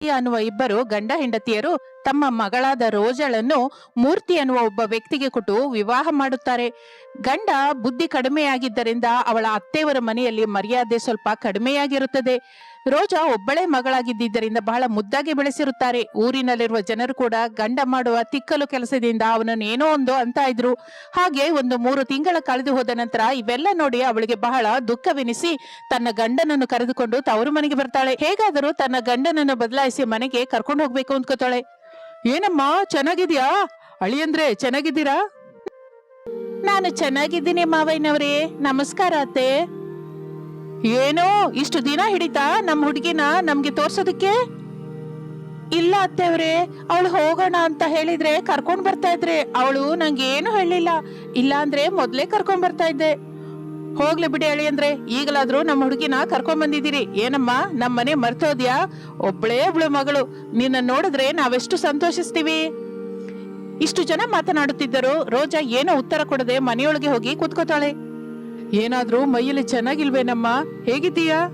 ಅನ್ನುವ ಇಬ್ಬರು ಗಂಡ ಹೆಂಡತಿಯರು ತಮ್ಮ ಮಗಳಾದ ರೋಜಳನ್ನು ಮೂರ್ತಿ ಅನ್ನುವ ಒಬ್ಬ ವ್ಯಕ್ತಿಗೆ ಕೊಟ್ಟು ವಿವಾಹ ಮಾಡುತ್ತಾರೆ. ಗಂಡ ಬುದ್ಧಿ ಕಡಿಮೆಯಾಗಿದ್ದರಿಂದ ಅವಳ ಅತ್ತೆಯವರ ಮನೆಯಲ್ಲಿ ಮರ್ಯಾದೆ ಸ್ವಲ್ಪ ಕಡಿಮೆಯಾಗಿರುತ್ತದೆ. ರೋಜಾ ಒಬ್ಬಳೇ ಮಗಳಾಗಿದ್ದರಿಂದ ಬಹಳ ಮುದ್ದಾಗಿ ಬೆಳೆಸಿರುತ್ತಾರೆ. ಊರಿನಲ್ಲಿರುವ ಜನರು ಕೂಡ ಗಂಡ ಮಾಡುವ ತಿಕ್ಕಲು ಕೆಲಸದಿಂದ ಅವನನ್ನು ಏನೋ ಒಂದು ಅಂತ ಇದ್ರು. ಹಾಗೆ ಒಂದು ಮೂರು ತಿಂಗಳ ಕಳೆದು ಹೋದ ನಂತರ ಇವೆಲ್ಲ ನೋಡಿ ಅವಳಿಗೆ ಬಹಳ ದುಃಖವೆನಿಸಿ ತನ್ನ ಗಂಡನನ್ನು ಕರೆದುಕೊಂಡು ತವರು ಮನೆಗೆ ಬರ್ತಾಳೆ. ಹೇಗಾದರೂ ತನ್ನ ಗಂಡನನ್ನು ಬದಲಾಯಿಸಿ ಮನೆಗೆ ಕರ್ಕೊಂಡು ಹೋಗ್ಬೇಕು ಅಂದ್ಕೋತಾಳೆ. ಏನಮ್ಮ, ಚೆನ್ನಾಗಿದ್ಯಾ? ಅಳಿಯಂದ್ರೆ ಚೆನ್ನಾಗಿದ್ದೀರಾ? ನಾನು ಚೆನ್ನಾಗಿದ್ದೀನಿ ಮಾವಯ್ಯನವ್ರೇ. ನಮಸ್ಕಾರ ಅತ್ತೆ. ಏನೋ ಇಷ್ಟು ದಿನ ಹಿಡಿತಾ ನಮ್ಮ ಹುಡುಗಿನ ನಮ್ಗೆ ತೋರ್ಸೋದಕ್ಕೆ? ಇಲ್ಲ ಅತ್ತೆವ್ರೆ ಅವಳು ಹೋಗೋಣ ಅಂತ ಹೇಳಿದ್ರೆ ಕರ್ಕೊಂಡ್ ಬರ್ತಾ ಇದ್ರೆ, ಅವಳು ನಂಗೆ ಏನು ಹೇಳಿಲ್ಲ ಇಲ್ಲ ಅಂದ್ರೆ ಮೊದ್ಲೇ ಕರ್ಕೊಂಡ್ ಬರ್ತಾ ಇದ್ದೆ. ಹೋಗ್ಲಿ ಬಿಡಿ ಹೇಳಿ ಅಂದ್ರೆ, ಈಗಲಾದ್ರೂ ನಮ್ಮ ಹುಡುಗಿನ ಕರ್ಕೊಂಡ್ ಬಂದಿದ್ದೀರಿ. ಏನಮ್ಮ ನಮ್ಮ ಮನೆ ಮರ್ತೋದ್ಯಾ? ಒಬ್ಳೇ ಒಬ್ಳು ಮಗಳು. ನಿನ್ನ ನೋಡಿದ್ರೆ ನಾವೆಷ್ಟು ಸಂತೋಷಿಸ್ತೀವಿ? ಇಷ್ಟು ಜನ ಮಾತನಾಡುತ್ತಿದ್ದರು. ರೋಜಾ ಏನೋ ಉತ್ತರ ಕೊಡದೆ ಮನೆಯೊಳಗೆ ಹೋಗಿ ಕೂತ್ಕೋತಾಳೆ. ಏನಾದ್ರೂ ಮೈಯಲ್ಲಿ ಚೆನ್ನಾಗಿಲ್ವೇನಮ್ಮ? ಹೇಗಿದ್ದೀಯಾ?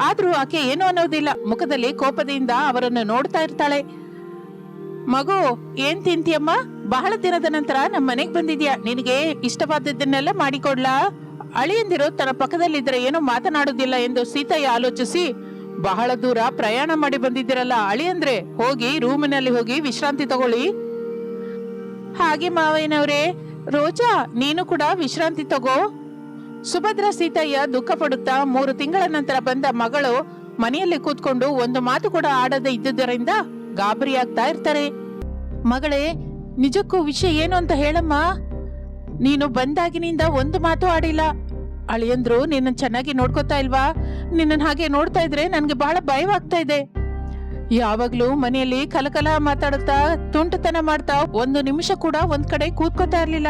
ಆದ್ರೂ ಆಕೆ ಏನು ಅನ್ನೋದಿಲ್ಲ. ಮುಖದಲ್ಲಿ ಕೋಪದಿಂದ ಅವರನ್ನು ನೋಡ್ತಾ ಇರ್ತಾಳೆ. ಮಗು, ಏನ್ ತಿಂತೀಯಮ್ಮ? ಬಹಳ ದಿನದ ನಂತರ ನಮ್ಮ ಮನೆಗೆ ಬಂದಿದ್ಯಾ? ನಿನಗೆ ಇಷ್ಟವಾದದ್ದನ್ನೆಲ್ಲ ಮಾಡಿಕೊಡ್ಲಾ? ಅಳಿಯಂದಿರೋ ತನ್ನ ಪಕ್ಕದಲ್ಲಿದ್ದರೆ ಏನು ಮಾತನಾಡುದಿಲ್ಲ ಎಂದು ಸೀತಯ್ಯ ಆಲೋಚಿಸಿ, ಬಹಳ ದೂರ ಪ್ರಯಾಣ ಮಾಡಿ ಬಂದಿದ್ದೀರಲ್ಲ ಅಳಿಯಂದ್ರೆ, ಹೋಗಿ ರೂಮಿನಲ್ಲಿ ಹೋಗಿ ವಿಶ್ರಾಂತಿ ತಗೊಳ್ಳಿ. ಹಾಗೆ ಮಾವಯ್ಯನವ್ರೆ, ರೋಜಾ, ನೀನು ಕೂಡ ವಿಶ್ರಾಂತಿ ತಗೋ. ಸುಭದ್ರ ಸೀತಯ್ಯ ದುಃಖ ಪಡುತ್ತಾ ಮೂರು ತಿಂಗಳ ನಂತರ ಬಂದ ಮಗಳು ಮನೆಯಲ್ಲಿ ಕೂತ್ಕೊಂಡು ಒಂದು ಮಾತು ಕೂಡ ಆಡದೆ ಇದ್ದುದರಿಂದ ಗಾಬರಿಯಾಗ್ತಾ ಇರ್ತಾರೆ. ಮಗಳೇ, ನಿಜಕ್ಕೂ ವಿಷಯ ಏನು ಅಂತ ಹೇಳಮ್ಮ. ನೀನು ಬಂದಾಗಿನಿಂದ ಒಂದು ಮಾತು ಆಡಿಲ್ಲ. ಅಳಿಯಂದ್ರು ನಿನ್ನ ಚೆನ್ನಾಗಿ ನೋಡ್ಕೋತಾ ಇಲ್ವಾ? ನಿನ್ನ ಹಾಗೆ ನೋಡ್ತಾ ಇದ್ರೆ ನನ್ಗೆ ಬಹಳ ಭಯವಾಗ್ತಾ ಇದೆ. ಯಾವಾಗ್ಲೂ ಮನೆಯಲ್ಲಿ ಕಲಕಲ ಮಾತಾಡುತ್ತಾ, ತುಂಟತನ ಮಾಡ್ತಾ ಒಂದು ನಿಮಿಷ ಕೂಡ ಒಂದ್ ಕಡೆ ಕೂತ್ಕೋತಾ ಇರ್ಲಿಲ್ಲ.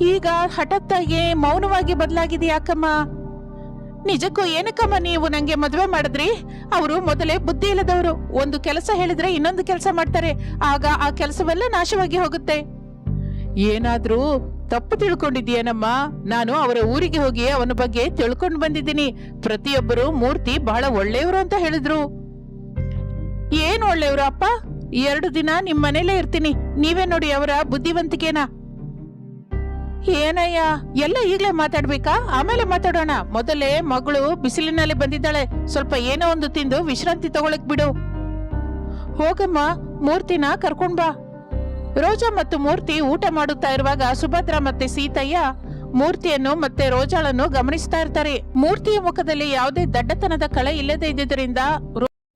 ಈಗ ಹಠಾತ್ತಾಗಿ ಮೌನವಾಗಿ ಬದಲಾಗಿದೆ ಯಾಕಮ್ಮ ನಿಜಕ್ಕೂ ಏನಕ್ಕಮ್ಮ ನೀವು ನಂಗೆ ಮದುವೆ ಮಾಡಿದ್ರಿ? ಅವರು ಮೊದಲೇ ಬುದ್ಧಿ ಇಲ್ಲದವರು. ಒಂದು ಕೆಲಸ ಹೇಳಿದ್ರೆ ಇನ್ನೊಂದು ಕೆಲಸ ಮಾಡ್ತಾರೆ. ಆಗ ಆ ಕೆಲಸವೆಲ್ಲ ನಾಶವಾಗಿ ಹೋಗುತ್ತೆ. ಏನಾದ್ರೂ ತಪ್ಪು ತಿಳ್ಕೊಂಡಿದ್ದೀಯನಮ್ಮ? ನಾನು ಅವರ ಊರಿಗೆ ಹೋಗಿ ಅವನ ಬಗ್ಗೆ ತಿಳ್ಕೊಂಡು ಬಂದಿದ್ದೀನಿ. ಪ್ರತಿಯೊಬ್ಬರು ಮೂರ್ತಿ ಬಹಳ ಒಳ್ಳೆಯವರು ಅಂತ ಹೇಳಿದ್ರು. ಏನ್ ಒಳ್ಳೆಯವರು ಅಪ್ಪ? ಎರಡು ದಿನ ನಿಮ್ ಮನೇಲೇ ಇರ್ತೀನಿ. ನೀವೇ ನೋಡಿ ಅವರ ಬುದ್ಧಿವಂತಿಕೆನಾ. ಏನಯ್ಯ? ಎಲ್ಲ ಈಗ್ಲೇ ಮಾತಾಡ್ಬೇಕಾ? ಆಮೇಲೆ ಮಾತಾಡೋಣ. ಮೊದಲೇ ಮಗಳು ಬಿಸಿಲಿನಲ್ಲಿ ಬಂದಿದ್ದಾಳೆ. ಸ್ವಲ್ಪ ಏನೋ ಒಂದು ತಿಂದು ವಿಶ್ರಾಂತಿ ತಗೊಳಕ್ ಬಿಡು. ಹೋಗಮ್ಮ, ಮೂರ್ತಿನ ಕರ್ಕೊಂಡ್ ಬಾ. ರೋಜಾ ಮತ್ತು ಮೂರ್ತಿ ಊಟ ಮಾಡುತ್ತಾ ಇರುವಾಗ ಸುಭದ್ರ ಮತ್ತೆ ಸೀತಯ್ಯ ಮೂರ್ತಿಯನ್ನು ಮತ್ತೆ ರೋಜಾಳನ್ನು ಗಮನಿಸ್ತಾ ಇರ್ತಾರೆ. ಮೂರ್ತಿಯ ಮುಖದಲ್ಲಿ ಯಾವುದೇ ದಡ್ಡತನದ ಕಳೆ ಇಲ್ಲದೆ ಇದ್ದಿದ್ದರಿಂದ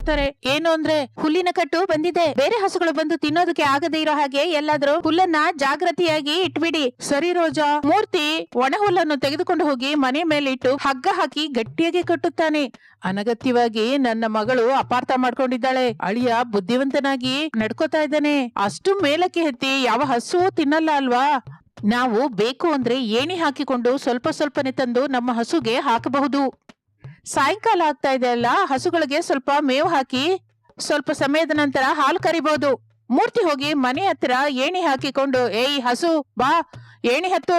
ರೋ- ಅಂತಾರೆ, ಏನು ಅಂದ್ರೆ ಹುಲ್ಲಿನ ಕಟ್ಟು ಬಂದಿದೆ. ಬೇರೆ ಹಸುಗಳು ಬಂದು ತಿನ್ನೋದಕ್ಕೆ ಆಗದೆ ಇರೋ ಹಾಗೆ ಎಲ್ಲಾದ್ರೂ ಹುಲ್ಲನ್ನ ಜಾಗೃತಿಯಾಗಿ ಇಟ್ಬಿಡಿ. ಸರಿ ರೋಜಾ. ಮೂರ್ತಿ ಒಣ ಹುಲ್ಲನ್ನು ತೆಗೆದುಕೊಂಡು ಹೋಗಿ ಮನೆ ಮೇಲೆ ಇಟ್ಟು ಹಗ್ಗ ಹಾಕಿ ಗಟ್ಟಿಯಾಗಿ ಕಟ್ಟುತ್ತಾನೆ. ಅನಗತ್ಯವಾಗಿ ನನ್ನ ಮಗಳು ಅಪಾರ್ಥ ಮಾಡ್ಕೊಂಡಿದ್ದಾಳೆ. ಅಳಿಯ ಬುದ್ಧಿವಂತನಾಗಿ ನಡ್ಕೋತಾ ಇದ್ದಾನೆ. ಅಷ್ಟು ಮೇಲಕ್ಕೆ ಹತ್ತಿ ಯಾವ ಹಸು ತಿನ್ನಲ್ಲ ಅಲ್ವಾ? ನಾವು ಬೇಕು ಅಂದ್ರೆ ಏಣಿ ಹಾಕಿಕೊಂಡು ಸ್ವಲ್ಪ ಸ್ವಲ್ಪನೆ ತಂದು ನಮ್ಮ ಹಸುಗೆ ಹಾಕಬಹುದು. ಸಾಯಂಕಾಲ ಆಗ್ತಾ ಇದೆ ಅಲ್ಲ, ಹಸುಗಳಿಗೆ ಸ್ವಲ್ಪ ಮೇವು ಹಾಕಿ, ಸ್ವಲ್ಪ ಸಮಯದ ನಂತರ ಹಾಲು ಕರಿಬಹುದು ಮೂರ್ತಿ ಹೋಗಿ ಮನೆ ಹತ್ತಿರ ಏಣಿ ಹಾಕಿಕೊಂಡು, ಏಯ್ ಹಸು, ಬಾ, ಏಣಿ ಹತ್ತು,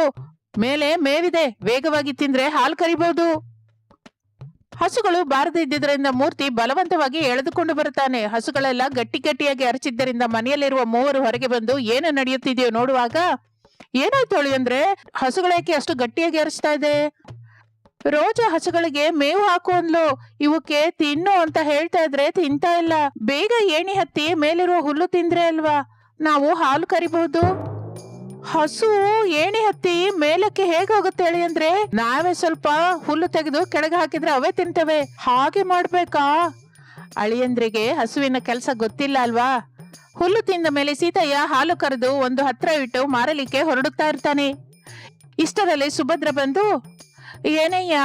ಮೇಲೆ ಮೇವಿದೆ, ವೇಗವಾಗಿ ತಿಂದ್ರೆ ಹಾಲು ಕರಿಬಹುದು ಹಸುಗಳು ಬಾರದೆ ಇದ್ದಿದ್ದರಿಂದ ಮೂರ್ತಿ ಬಲವಂತವಾಗಿ ಎಳೆದುಕೊಂಡು ಬರುತ್ತಾನೆ. ಹಸುಗಳೆಲ್ಲ ಗಟ್ಟಿ ಗಟ್ಟಿಯಾಗಿ ಅರಚಿದ್ದರಿಂದ ಮನೆಯಲ್ಲಿರುವ ಮೂವರು ಹೊರಗೆ ಬಂದು, ಏನು ನಡೆಯುತ್ತಿದೆಯೋ ನೋಡುವಾಗ, ಏನಾಯ್ತು ಅಂದ್ರೆ ಹಸುಗಳೇಕೆ ಅಷ್ಟು ಗಟ್ಟಿಯಾಗಿ ಅರಚ್ತಾ ಇದೆ? ರೋಜಾ ಹಸುಗಳಿಗೆ ಮೇವು ಹಾಕು ಅಂದ್ಲು ಇವಕ್ಕೆ ತಿನ್ನು ಅಂತ ಹೇಳ್ತಾ ಇದ್ರೆ ತಿಂತಾ ಇಲ್ಲ. ಬೇಗ ಏಣಿ ಹತ್ತಿ ಮೇಲಿರುವ ಹುಲ್ಲು ತಿಂದ್ರೆ ಅಲ್ವಾ? ನಾವು ಹಾಲು ಕರಿಬಹುದು ಹಸು ಏಣಿ ಹತ್ತಿ ಮೇಲಕ್ಕೆ ಹೇಗೆ ಹೋಗುತ್ತೆ ಹೇಳಿ ಅಂದ್ರೆ ನಾವೇ ಸ್ವಲ್ಪ ಹುಲ್ಲು ತೆಗೆದು ಕೆಳಗೆ ಹಾಕಿದ್ರೆ ಅವೇ ತಿಂತವೆ. ಹಾಗೆ ಮಾಡ್ಬೇಕಾ? ಅಳಿಯಂದ್ರಿಗೆ ಹಸುವಿನ ಕೆಲಸ ಗೊತ್ತಿಲ್ಲ ಅಲ್ವಾ? ಹುಲ್ಲು ತಿಂದ ಮೇಲೆ ಸೀತಯ್ಯ ಹಾಲು ಕರೆದು ಒಂದು ಹತ್ರ ಇಟ್ಟು ಮಾರಲಿಕ್ಕೆ ಹೊರಡುತ್ತಾ ಇರ್ತಾನೆ. ಇಷ್ಟರಲ್ಲಿ ಸುಭದ್ರ ಬಂದು ಏನಯ್ಯ?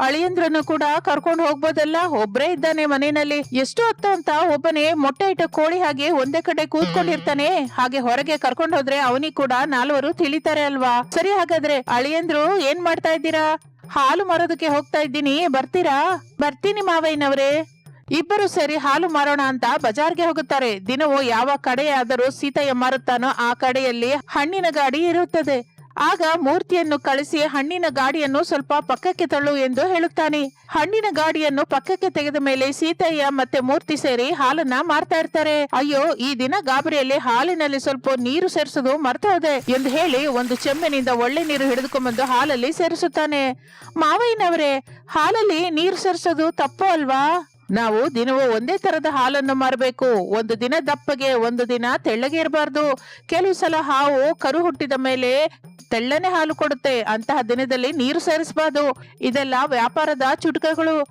ಅಳಿಯಂದ್ರನ್ನು ಕೂಡ ಕರ್ಕೊಂಡು ಹೋಗ್ಬೋದಲ್ಲ? ಒಬ್ರೇ ಇದ್ದಾನೆ ಮನೆಯಲ್ಲಿ. ಎಷ್ಟು ಹೊತ್ತು ಅಂತ ಒಬ್ಬನೇ ಮೊಟ್ಟೆ ಇಟ್ಟ ಕೋಳಿ ಹಾಗೆ ಒಂದೇ ಕಡೆ ಕೂತ್ಕೊಂಡಿರ್ತಾನೆ. ಹಾಗೆ ಹೊರಗೆ ಕರ್ಕೊಂಡು ಹೋದ್ರೆ ಅವನಿಗೆ ಕೂಡ ನಾಲ್ವರು ತಿಳಿತಾರೆ ಅಲ್ವಾ? ಸರಿ ಹಾಗಾದ್ರೆ, ಅಳಿಯಂದ್ರು ಏನ್ ಮಾಡ್ತಾ ಇದ್ದೀರಾ? ಹಾಲು ಮಾರೋದಕ್ಕೆ ಹೋಗ್ತಾ ಇದ್ದೀನಿ. ಬರ್ತೀರಾ? ಬರ್ತೀನಿ ಮಾವಯ್ಯನವ್ರೆ. ಇಬ್ಬರು ಸೇರಿ ಹಾಲು ಮಾರೋಣ ಅಂತ ಬಜಾರ್ಗೆ ಹೋಗುತ್ತಾರೆ. ದಿನವೂ ಯಾವ ಕಡೆಯಾದರೂ ಸೀತಯ್ಯ ಮಾರುತ್ತಾನೋ ಆ ಕಡೆಯಲ್ಲಿ ಹಣ್ಣಿನ ಗಾಡಿ ಇರುತ್ತದೆ. ಆಗ ಮೂರ್ತಿಯನ್ನು ಕಳಿಸಿ ಹಣ್ಣಿನ ಗಾಡಿಯನ್ನು ಸ್ವಲ್ಪ ಪಕ್ಕಕ್ಕೆ ತಳ್ಳು ಎಂದು ಹೇಳುತ್ತಾನೆ. ಹಣ್ಣಿನ ಗಾಡಿಯನ್ನು ಪಕ್ಕಕ್ಕೆ ತೆಗೆದ ಮೇಲೆ ಸೀತಯ್ಯ ಮತ್ತೆ ಮೂರ್ತಿ ಸೇರಿ ಹಾಲನ್ನ ಮಾರ್ತಾ ಇರ್ತಾರೆ. ಅಯ್ಯೋ, ಈ ದಿನ ಗಾಬರಿಯಲ್ಲಿ ಹಾಲಿನಲ್ಲಿ ಸ್ವಲ್ಪ ನೀರು ಸೇರಿಸೋದು ಮರ್ತ ಹೋದೆ ಎಂದು ಹೇಳಿ ಒಂದು ಚೆಮ್ಮಿನಿಂದ ಒಳ್ಳೆ ನೀರು ಹಿಡಿದುಕೊಂಡ್ಬಂದು ಹಾಲಲ್ಲಿ ಸೇರಿಸುತ್ತಾನೆ. ಮಾವಯ್ಯನವರೇ, ಹಾಲಲ್ಲಿ ನೀರು ಸೇರಿಸೋದು ತಪ್ಪು ಅಲ್ವಾ? ನಾವು ದಿನವೂ ಒಂದೇ ತರದ ಹಾಲನ್ನು ಮಾರಬೇಕು. ಒಂದು ದಿನ ದಪ್ಪಗೆ, ಒಂದು ದಿನ ತೆಳ್ಳಗೆ ಇರಬಾರ್ದು. ಕೆಲವು ಸಲ ಹಾವು ಕರು ಹುಟ್ಟಿದ ಮೇಲೆ ತೆಳ್ಳನೆ ಹಾಲು ಕೊಡುತ್ತೆ. ಅಂತಹ ದಿನದಲ್ಲಿ ನೀರು ಸೇರಿಸಬಾರ್ದು. ಇದೆಲ್ಲ ವ್ಯಾಪಾರದ ಚುಟುಕಗಳು.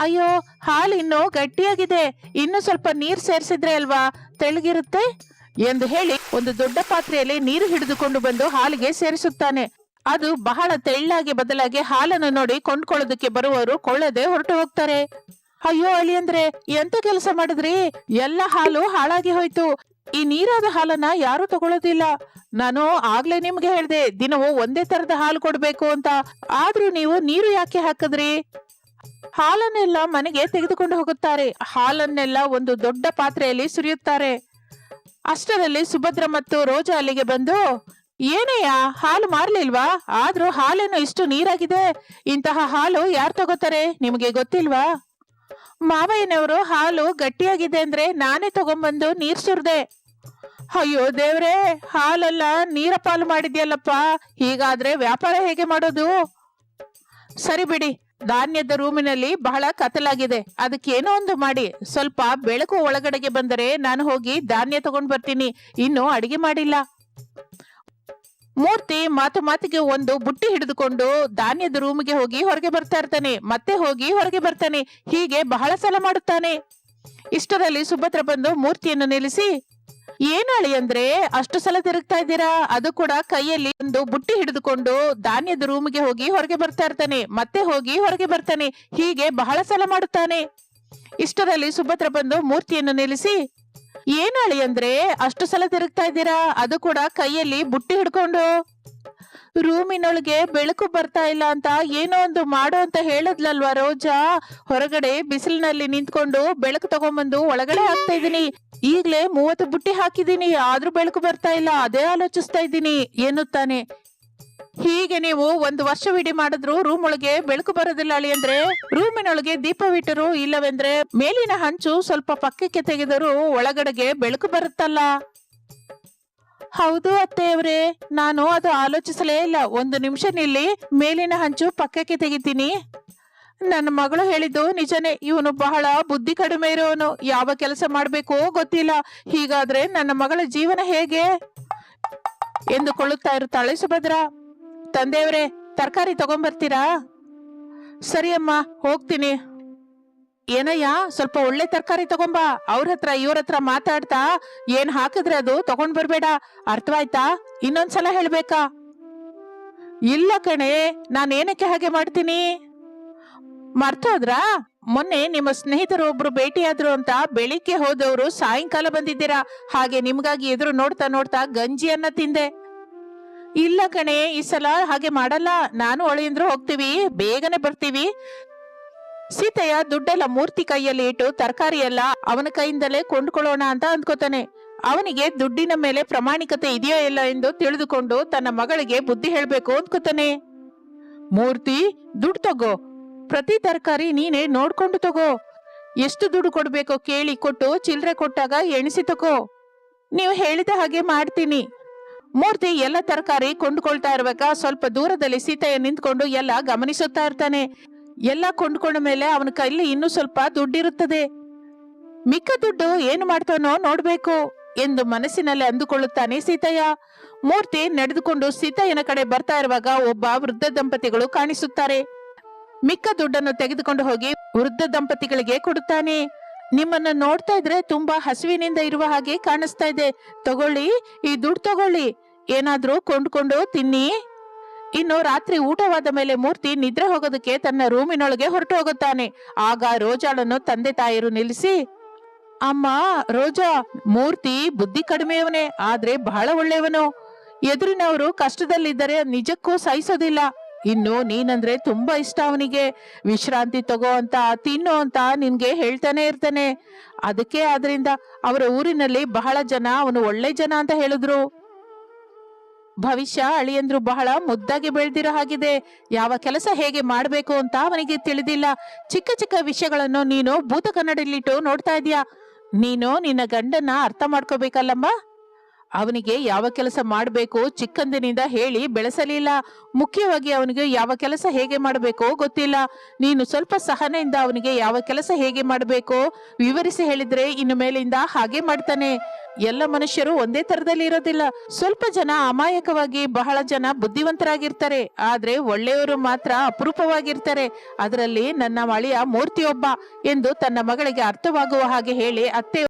ಅಯ್ಯೋ, ಹಾಲು ಇನ್ನು ಗಟ್ಟಿಯಾಗಿದೆ. ಇನ್ನು ಸ್ವಲ್ಪ ನೀರು ಸೇರಿಸಿದ್ರೆ ಅಲ್ವಾ? ತೆಳ್ಳಗಿರುತ್ತೆ? ಎಂದು ಹೇಳಿ ಒಂದು ದೊಡ್ಡ ಪಾತ್ರೆಯಲ್ಲಿ ನೀರು ಹಿಡಿದುಕೊಂಡು ಬಂದು ಹಾಲಿಗೆ ಸೇರಿಸುತ್ತಾನೆ. ಅದು ಬಹಳ ತೆಳ್ಳಾಗಿ ಬದಲಾಗಿ ಹಾಲನ್ನು ನೋಡಿ ಕೊಂಡ್ಕೊಳ್ಳೋದಕ್ಕೆ ಬರುವವರು ಕೊಳ್ಳದೆ ಹೊರಟು ಹೋಗ್ತಾರೆ. ಅಯ್ಯೋ ಅಳಿ ಅಂದ್ರೆ ಎಂತ ಕೆಲಸ ಮಾಡಿದ್ರಿ? ಎಲ್ಲ ಹಾಲು ಹಾಳಾಗಿ ಹೋಯ್ತು. ಈ ನೀರಾದ ಹಾಲನ್ನ ಯಾರು ತಗೊಳ್ಳೋದಿಲ್ಲ ನಾನು ಆಗ್ಲೇ ನಿಮ್ಗೆ ಹೇಳ್ದೆ, ದಿನವೂ ಒಂದೇ ತರದ ಹಾಲು ಕೊಡ್ಬೇಕು ಅಂತ. ಆದ್ರೂ ನೀವು ನೀರು ಯಾಕೆ ಹಾಕಿದ್ರಿ? ಹಾಲನ್ನೆಲ್ಲ ಮನೆಗೆ ತೆಗೆದುಕೊಂಡು ಹೋಗುತ್ತಾರೆ. ಹಾಲನ್ನೆಲ್ಲ ಒಂದು ದೊಡ್ಡ ಪಾತ್ರೆಯಲ್ಲಿ ಸುರಿಯುತ್ತಾರೆ. ಅಷ್ಟರಲ್ಲಿ ಸುಭದ್ರ ಮತ್ತು ರೋಜಾ ಅಲ್ಲಿಗೆ ಬಂದು ಏನಯ್ಯ ಹಾಲು ಮಾರ್ಲಿಲ್ವಾ? ಆದ್ರೂ ಹಾಲೇನು ಇಷ್ಟು ನೀರಾಗಿದೆ. ಇಂತಹ ಹಾಲು ಯಾರು ತಗೋತಾರೆ? ನಿಮಗೆ ಗೊತ್ತಿಲ್ವಾ? ಮಾವಯ್ಯನವರು, ಹಾಲು ಗಟ್ಟಿಯಾಗಿದೆ ಅಂದ್ರೆ ನಾನೇ ತಗೊಂಬಂದು ನೀರ್ ಸುರ್ದೆ. ಅಯ್ಯೋ ದೇವ್ರೆ, ಹಾಲೆಲ್ಲ ನೀರ ಪಾಲು ಮಾಡಿದ್ಯಲ್ಲಪ್ಪ, ಹೀಗಾದ್ರೆ ವ್ಯಾಪಾರ ಹೇಗೆ ಮಾಡೋದು? ಸರಿ ಬಿಡಿ, ಧಾನ್ಯದ ರೂಮಿನಲ್ಲಿ ಬಹಳ ಕತ್ತಲಾಗಿದೆ, ಅದಕ್ಕೇನೋ ಒಂದು ಮಾಡಿ, ಸ್ವಲ್ಪ ಬೆಳಕು ಒಳಗಡೆಗೆ ಬಂದರೆ ನಾನು ಹೋಗಿ ಧಾನ್ಯ ತಗೊಂಡ್ ಬರ್ತೀನಿ, ಇನ್ನು ಅಡಿಗೆ ಮಾಡಿಲ್ಲ. ಮೂರ್ತಿ ಮಾತು ಮಾತಿಗೆ ಒಂದು ಬುಟ್ಟಿ ಹಿಡಿದುಕೊಂಡು ಧಾನ್ಯದ ರೂಮಿಗೆ ಹೋಗಿ ಹೊರಗೆ ಬರ್ತಾ ಇರ್ತಾನೆ, ಮತ್ತೆ ಹೋಗಿ ಹೊರಗೆ ಬರ್ತಾನೆ, ಹೀಗೆ ಬಹಳ ಸಲ ಮಾಡುತ್ತಾನೆ. ಇಷ್ಟರಲ್ಲಿ ಸುಭದ್ರ ಬಂದು ಮೂರ್ತಿಯನ್ನು ನಿಲ್ಲಿಸಿ ಏನು ಅಳಿ ಅಂದ್ರೆ ಅಷ್ಟು ಸಲ ತಿರುಗ್ತಾ ಇದ್ದೀರಾ? ಅದು ಕೂಡ ಕೈಯಲ್ಲಿ ಒಂದು ಬುಟ್ಟಿ ಹಿಡಿದುಕೊಂಡು ಧಾನ್ಯದ ರೂಮಿಗೆ ಹೋಗಿ ಹೊರಗೆ ಬರ್ತಾ ಇರ್ತಾನೆ. ಮತ್ತೆ ಹೋಗಿ ಹೊರಗೆ ಬರ್ತಾನೆ. ಹೀಗೆ ಬಹಳ ಸಲ ಮಾಡುತ್ತಾನೆ. ಇಷ್ಟರಲ್ಲಿ ಸುಭದ್ರ ಬಂದು ಮೂರ್ತಿಯನ್ನು ನಿಲ್ಲಿಸಿ ಏನು ಅಳಿ ಅಂದ್ರೆ ಅಷ್ಟು ಸಲ ತಿರುಗ್ತಾ ಇದ್ದೀರಾ? ಅದು ಕೂಡ ಕೈಯಲ್ಲಿ ಬುಟ್ಟಿ ಹಿಡ್ಕೊಂಡು. ರೂಮಿನೊಳಗೆ ಬೆಳಕು ಬರ್ತಾ ಇಲ್ಲ ಅಂತ ಏನೋ ಒಂದು ಮಾಡು ಅಂತ ಹೇಳದ್ಲಲ್ವಾ ರೋಜಾ? ಹೊರಗಡೆ ಬಿಸಿಲಿನಲ್ಲಿ ನಿಂತ್ಕೊಂಡು ಬೆಳಕು ತಗೊಂಬಂದು ಒಳಗಡೆ ಹಾಕ್ತಾ ಇದ್ದೀನಿ. ಈಗ್ಲೇ ಮೂವತ್ತು ಬುಟ್ಟಿ ಹಾಕಿದ್ದೀನಿ, ಆದ್ರೂ ಬೆಳಕು ಬರ್ತಾ ಇಲ್ಲ, ಅದೇ ಆಲೋಚಿಸ್ತಾ ಇದ್ದೀನಿ, ಎನ್ನುತ್ತಾನೆ. ಹೀಗೆ ನೀವು ಒಂದು ವರ್ಷವಿಡೀ ಮಾಡಿದ್ರು ರೂಮ್ ಒಳಗೆ ಬೆಳಕು ಬರೋದಿಲ್ಲ ಅಳಿ ಅಂದ್ರೆ ರೂಮಿನೊಳಗೆ ದೀಪವಿಟ್ಟರು ಇಲ್ಲವೆಂದ್ರೆ ಮೇಲಿನ ಹಂಚು ಸ್ವಲ್ಪ ಪಕ್ಕಕ್ಕೆ ತೆಗೆದರೂ ಒಳಗಡೆಗೆ ಬೆಳಕು ಬರುತ್ತಲ್ಲ. ಹೌದು ಅತ್ತೆಯವ್ರೆ, ನಾನು ಅದು ಆಲೋಚಿಸಲೇ ಇಲ್ಲ. ಒಂದು ನಿಮಿಷ ನಿಲ್ಲಿ, ಮೇಲಿನ ಹಂಚು ಪಕ್ಕಕ್ಕೆ ತೆಗಿತೀನಿ. ನನ್ನ ಮಗಳು ಹೇಳಿದ್ದು ನಿಜನೇ, ಇವನು ಬಹಳ ಬುದ್ಧಿ ಕಡಿಮೆ ಇರೋನು. ಯಾವ ಕೆಲಸ ಮಾಡಬೇಕೋ ಗೊತ್ತಿಲ್ಲ. ಹೀಗಾದ್ರೆ ನನ್ನ ಮಗಳ ಜೀವನ ಹೇಗೆ? ಎಂದುಕೊಳ್ಳುತ್ತಾ ಇರುತ್ತಾಳೆ ಸುಭದ್ರ. ತಂದೆಯವ್ರೆ, ತರಕಾರಿ ತಗೊಂಬರ್ತೀರಾ? ಸರಿ ಅಮ್ಮ ಹೋಗ್ತೀನಿ. ಏನಯ್ಯ, ಸ್ವಲ್ಪ ಒಳ್ಳೆ ತರಕಾರಿ ತಗೊಂಬಾ. ಅವ್ರ ಹತ್ರ, ಇವ್ರ ಹತ್ರ ಮಾತಾಡ್ತಾ ಏನ್ ಹಾಕಿದ್ರೆ ಅದು ತಗೊಂಡ್ ಬರ್ಬೇಡ. ಅರ್ಥವಾಯ್ತಾ? ಇನ್ನೊಂದ್ಸಲ ಹೇಳ್ಬೇಕಾ? ಇಲ್ಲ ಕಣೆ, ನಾನು ಏನಕ್ಕೆ ಹಾಗೆ ಮಾಡ್ತೀನಿ? ಮರ್ತೋದ್ರಾ ಮೊನ್ನೆ ನಿಮ್ಮ ಸ್ನೇಹಿತರು ಒಬ್ರು ಭೇಟಿಯಾದ್ರು ಅಂತ ಬೆಳಿಗ್ಗೆ ಹೋದವರು ಸಾಯಂಕಾಲ ಬಂದಿದ್ದೀರಾ. ಹಾಗೆ ನಿಮ್ಗಾಗಿ ಎದುರು ನೋಡ್ತಾ ನೋಡ್ತಾ ಗಂಜಿಯನ್ನ ತಿಂದೆ. ಇಲ್ಲ ಕಣೆ, ಈ ಸಲ ಹಾಗೆ ಮಾಡಲ್ಲ. ನಾನು ಒಳೆಯಂದ್ರು ಹೋಗ್ತೀವಿ, ಬೇಗನೆ ಬರ್ತೀವಿ. ಸೀತೆಯ ದುಡ್ಡೆಲ್ಲ ಮೂರ್ತಿ ಕೈಯಲ್ಲಿ ಇಟ್ಟು ತರಕಾರಿ ಎಲ್ಲ ಅವನ ಕೈಯಿಂದಲೇ ಕೊಂಡ್ಕೊಳ್ಳೋಣ ಅಂತ ಅಂದ್ಕೋತಾನೆ. ಅವನಿಗೆ ದುಡ್ಡಿನ ಮೇಲೆ ಪ್ರಾಮಾಣಿಕತೆ ಇದೆಯೋ ಇಲ್ಲ ಎಂದು ತಿಳಿದುಕೊಂಡು ತನ್ನ ಮಗಳಿಗೆ ಬುದ್ಧಿ ಹೇಳ್ಬೇಕು ಅಂದ್ಕೋತಾನೆ. ಮೂರ್ತಿ, ದುಡ್ಡು ತಗೋ. ಪ್ರತಿ ತರಕಾರಿ ನೀನೇ ನೋಡ್ಕೊಂಡು ತಗೋ. ಎಷ್ಟು ದುಡ್ಡು ಕೊಡ್ಬೇಕೋ ಕೇಳಿ ಕೊಟ್ಟು ಚಿಲ್ಲರೆ ಕೊಟ್ಟಾಗ ಎಣಿಸಿ ತಗೋ ನೀವು ಹೇಳಿದ ಹಾಗೆ ಮಾಡ್ತೀನಿ. ಮೂರ್ತಿ ಎಲ್ಲ ತರಕಾರಿ ಕೊಂಡ್ಕೊಳ್ತಾ ಇರುವಾಗ ಸ್ವಲ್ಪ ದೂರದಲ್ಲಿ ಸೀತೆಯ ನಿಂತ್ಕೊಂಡು ಎಲ್ಲ ಗಮನಿಸುತ್ತಾ ಇರ್ತಾನೆ. ಎಲ್ಲ ಕೊಂಡ್ಕೊಂಡ ಮೇಲೆ ಅವನ ಕೈಲಿ ಇನ್ನೂ ಸ್ವಲ್ಪ ದುಡ್ಡಿರುತ್ತದೆ. ಮಿಕ್ಕ ದುಡ್ಡು ಏನು ಮಾಡ್ತಾನೋ ನೋಡ್ಬೇಕು ಎಂದು ಮನಸ್ಸಿನಲ್ಲಿ ಅಂದುಕೊಳ್ಳುತ್ತಾನೆ ಸೀತಯ್ಯ ಮೂರ್ತಿ ನಡೆದುಕೊಂಡು ಸೀತಯ್ಯನ ಕಡೆ ಬರ್ತಾ ಇರುವಾಗ ಒಬ್ಬ ವೃದ್ಧ ದಂಪತಿಗಳು ಕಾಣಿಸುತ್ತಾರೆ. ಮಿಕ್ಕ ದುಡ್ಡನ್ನು ತೆಗೆದುಕೊಂಡು ಹೋಗಿ ವೃದ್ಧ ದಂಪತಿಗಳಿಗೆ ಕೊಡುತ್ತಾನೆ. ನಿಮ್ಮನ್ನ ನೋಡ್ತಾ ಇದ್ರೆ ತುಂಬಾ ಹಸಿವಿನಿಂದ ಇರುವ ಹಾಗೆ ಕಾಣಿಸ್ತಾ ಇದೆ. ತಗೊಳ್ಳಿ, ಈ ದುಡ್ಡು ತಗೊಳ್ಳಿ. ಏನಾದ್ರೂ ಕೊಂಡ್ಕೊಂಡು ತಿನ್ನಿ. ಇನ್ನು ರಾತ್ರಿ ಊಟವಾದ ಮೇಲೆ ಮೂರ್ತಿ ನಿದ್ರೆ ಹೋಗೋದಕ್ಕೆ ತನ್ನ ರೂಮಿನೊಳಗೆ ಹೊರಟು ಹೋಗುತ್ತಾನೆ. ಆಗ ರೋಜಾಳನ್ನು ತಂದೆ ತಾಯಿರು ನಿಲ್ಲಿಸಿ, ಅಮ್ಮ, ರೋಜಾ, ಮೂರ್ತಿ ಬುದ್ಧಿ ಕಡಿಮೆಯವನೇ, ಆದ್ರೆ ಬಹಳ ಒಳ್ಳೆಯವನು. ಎದುರಿನವರು ಕಷ್ಟದಲ್ಲಿದ್ದರೆ ನಿಜಕ್ಕೂ ಸಹಿಸೋದಿಲ್ಲ ಇನ್ನು ನೀನಂದ್ರೆ ತುಂಬಾ ಇಷ್ಟ ಅವನಿಗೆ. ವಿಶ್ರಾಂತಿ ತಗೋ ಅಂತ, ತಿನ್ನು ಅಂತ ನಿನ್ಗೆ ಹೇಳ್ತಾನೆ ಇರ್ತಾನೆ. ಅದಕ್ಕೆ ಆದ್ರಿಂದ ಅವರ ಊರಿನಲ್ಲಿ ಬಹಳ ಜನ ಅವನು ಒಳ್ಳೆ ಜನ ಅಂತ ಹೇಳಿದ್ರು. ಭವಿಷ್ಯ ಅಳಿಯಂದ್ರು ಬಹಳ ಮುದ್ದಾಗಿ ಬೆಳೆದಿರೋ ಹಾಗಿದೆ. ಯಾವ ಕೆಲಸ ಹೇಗೆ ಮಾಡಬೇಕು ಅಂತ ಅವನಿಗೆ ತಿಳಿದಿಲ್ಲ. ಚಿಕ್ಕ ಚಿಕ್ಕ ವಿಷಯಗಳನ್ನು ನೀನು ಭೂತ ಕನ್ನಡಲಿಟ್ಟು ನೋಡ್ತಾ ಇದೀಯಾ? ನೀನು ನಿನ್ನ ಗಂಡನ್ನ ಅರ್ಥ ಮಾಡ್ಕೋಬೇಕಲ್ಲಮ್ಮ? ಅವನಿಗೆ ಯಾವ ಕೆಲಸ ಮಾಡಬೇಕು ಚಿಕ್ಕಂದಿನಿಂದ ಹೇಳಿ ಬೆಳೆಸಲಿಲ್ಲ. ಮುಖ್ಯವಾಗಿ ಅವನಿಗೆ ಯಾವ ಕೆಲಸ ಹೇಗೆ ಮಾಡಬೇಕು ಗೊತ್ತಿಲ್ಲ. ನೀನು ಸ್ವಲ್ಪ ಸಹನೆಯಿಂದ ಅವನಿಗೆ ಯಾವ ಕೆಲಸ ಹೇಗೆ ಮಾಡಬೇಕು ವಿವರಿಸಿ ಹೇಳಿದ್ರೆ ಇನ್ನು ಮೇಲಿಂದ ಹಾಗೆ ಮಾಡ್ತಾನೆ. ಎಲ್ಲ ಮನುಷ್ಯರು ಒಂದೇ ತರದಲ್ಲಿ ಇರೋದಿಲ್ಲ. ಸ್ವಲ್ಪ ಜನ ಅಮಾಯಕವಾಗಿ ಬಹಳ ಜನ ಬುದ್ಧಿವಂತರಾಗಿರ್ತಾರೆ. ಆದ್ರೆ ಒಳ್ಳೆಯವರು ಮಾತ್ರ ಅಪರೂಪವಾಗಿರ್ತಾರೆ. ಅದರಲ್ಲಿ ನನ್ನ ಮಳೆಯ ಮೂರ್ತಿಯೊಬ್ಬ ಎಂದು ತನ್ನ ಮಗಳಿಗೆ ಅರ್ಥವಾಗುವ ಹಾಗೆ ಹೇಳಿ ಅತ್ತೆ